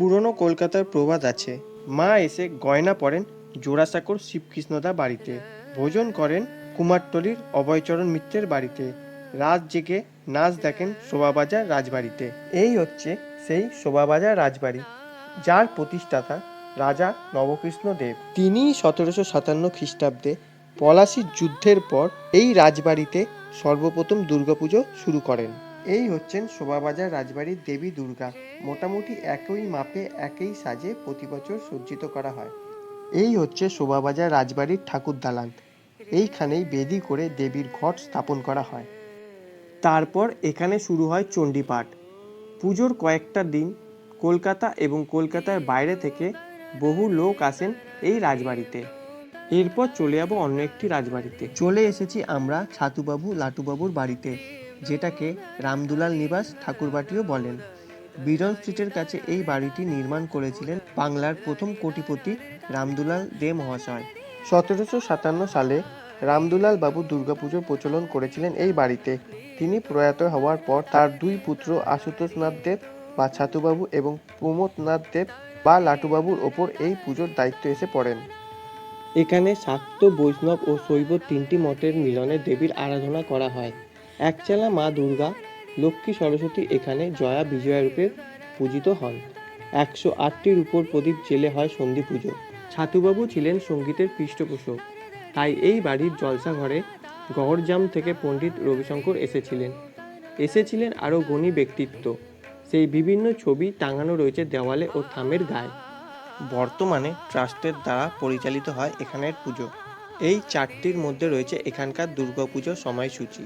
পুরনো কলকাতার প্রবাদ আছে। মা এসে গয়না পরেন জোড়াসাঁকোর শিবকৃষ্ণদা বাড়িতে। ভোজন করেন কুমারটলির অভয়চরণ মিত্রের বাড়িতে। রাত জেগে নাচ দেখেন শোভাবাজার রাজবাড়িতে। এই হচ্ছে সেই শোভাবাজার রাজবাড়ি, যার প্রতিষ্ঠাতা রাজা নবকৃষ্ণ দেব। তিনি সতেরোশো সাতান্ন খ্রিস্টাব্দে পলাশির যুদ্ধের পর এই রাজবাড়িতে সর্বপ্রথম দুর্গাপুজো শুরু করেন। এই হচ্ছেন শোভাবাজার রাজবাড়ির দেবী দুর্গা। মোটামুটি একই মাপে, একই সাজে প্রতি বছর সজ্জিত করা হয়। এই হচ্ছে শোভাবাজার রাজবাড়ির ঠাকুর দালান। এইখানেই বেদি করে দেবীর ঘট স্থাপন করা হয়। তারপর এখানে শুরু হয় চণ্ডীপাঠ। পুজোর কয়েকটা দিন কলকাতা এবং কলকাতার বাইরে থেকে বহু লোক আসেন এই রাজবাড়িতে। এরপর চলে যাব অন্য একটি রাজবাড়িতে। চলে এসেছি আমরা ছাতুবাবু, লাটুবাবুর বাড়িতে। যেটাকে রামদুলাল নিবাস ঠাকুরবাটিও বলেন। বিরন স্ট্রিটের কাছে এই বাড়িটি নির্মাণ করেছিলেন বাংলার প্রথম কোটিপতি রামদুলাল দে মহাশয়। সতেরোশো সাতান্ন সালে রামদুলাল বাবু দুর্গাপুজোর প্রচলন করেছিলেন এই বাড়িতে। তিনি প্রয়াত হওয়ার পর তার দুই পুত্র আশুতোষ নাথ দেব বা ছাতুবাবু এবং প্রমোদ নাথ দেব বা লাটুবাবুর ওপর এই পুজোর দায়িত্ব এসে পড়েন। এখানে শাক্ত বৈষ্ণব ও শৈব তিনটি মতের মিলনে দেবীর আরাধনা করা হয়। একচালা মা দুর্গা, লক্ষ্মী সরস্বতী এখানে জয়া বিজয়া রূপে পূজিত হন। একশো আটটির উপর প্রদীপ জেলে হয় সন্ধি পুজো। ছাতুবাবু ছিলেন সঙ্গীতের পৃষ্ঠপোষক। তাই এই বাড়ির জলসা ঘরে গড়জাম থেকে পণ্ডিত রবিশঙ্কর এসেছিলেন। এসেছিলেন আরও গণী ব্যক্তিত্ব। সেই বিভিন্ন ছবি টাঙানো রয়েছে দেওয়ালে ও থামের গায়ে। বর্তমানে ট্রাস্টের দ্বারা পরিচালিত হয় এখানের পুজো। এই চারটির মধ্যে রয়েছে এখানকার দুর্গাপুজোর সময়সূচি।